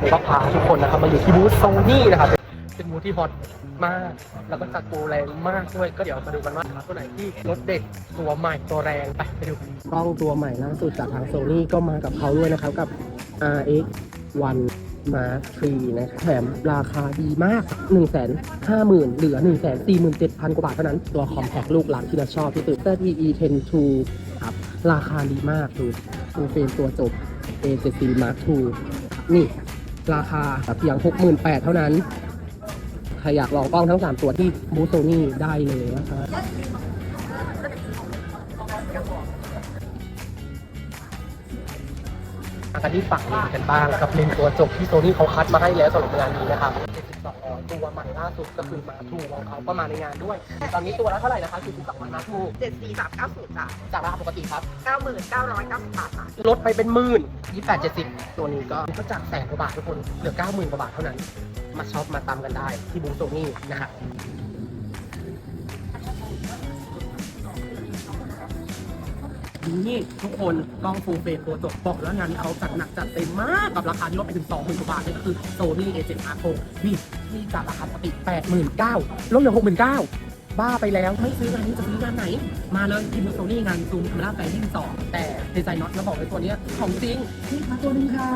วันนี้ก็พาทุกคนนะครับมาอยู่ที่บูธโซนี่นะครับเป็นบูธที่ฮอตมาก แล้วก็จัดโปรแรงมากด้วย ก็เดี๋ยวมาดูกันว่าตัวไหนที่รถเด็ดตัวใหม่ตัวแรงไปไปดูกล้องตัวใหม่ล่าสุดจากทางโซนี่ก็มากับเขาด้วยนะครับกับ RX 1 Mark 3นะแถมราคาดีมาก 1 5 0 0 0 0 เหลือ 1 4 7 0 0 0 กว่าบาทเท่านั้น ตัวคอมแพคลูกหลักที่เราชอบที่สุด ZTE 10 2ครับ ราคาดีมากดูดูเฟรมตัวจบ A7C Mark 2นี่ ราคาเพียง 68,000 เท่านั้น ใครอยากลองกล้องทั้ง 3 ตัวที่บูโซนี่ได้เลยนะครั บมากันที่ฝั่งนี้กันบ้างกับเลนส์ตัวจบที่โซนี่เขาคัดมาให้แล้วสำหรับงานนี้นะครับ72ตัวใหม่ล่าสุดก็คือมาทูของเขาก็มาในงานด้วย ตอนนี้ตัวละเท่าไหร่นะคะ42มันมาทูเจ็ดสี่สามเก้าศูนย์จ้ะจากราคาปกติครับเก้าหมื่นเก้าร้อยเก้าสิบบาทค่ะลดไปเป็นหมื่นยี่แปดเจ็ดสิบตัวนี้ก็ก็จากแสนกว่าบาททุกคนเหลือเก้าหมื่นกว่าบาทเท่านั้น มาช็อปมาตามกันได้ที่บูธโซนี่นะครับ นี่ทุกคนกล้องฟูลเฟรมโปรจบบอกแล้วงานนี้เขาจัดหนักจัดเต็มมากกับราคาที่ลดไปถึง20,000กว่าบาทนี่ก็คือโซนี่ A7R6 นี่ที่จากราคาปกติ89,000ลดเหลือ69,000บ้าไปแล้วไม่ซื้องานนี้จะซื้องานไหน มาเลยทีมโซนี่งานซูมคาม่าแฟร์ที่สองแต่ในไซน็อตแล้วบอกเลยตัวเนี้ยของจริงนี่มาตัวนึงค่ะ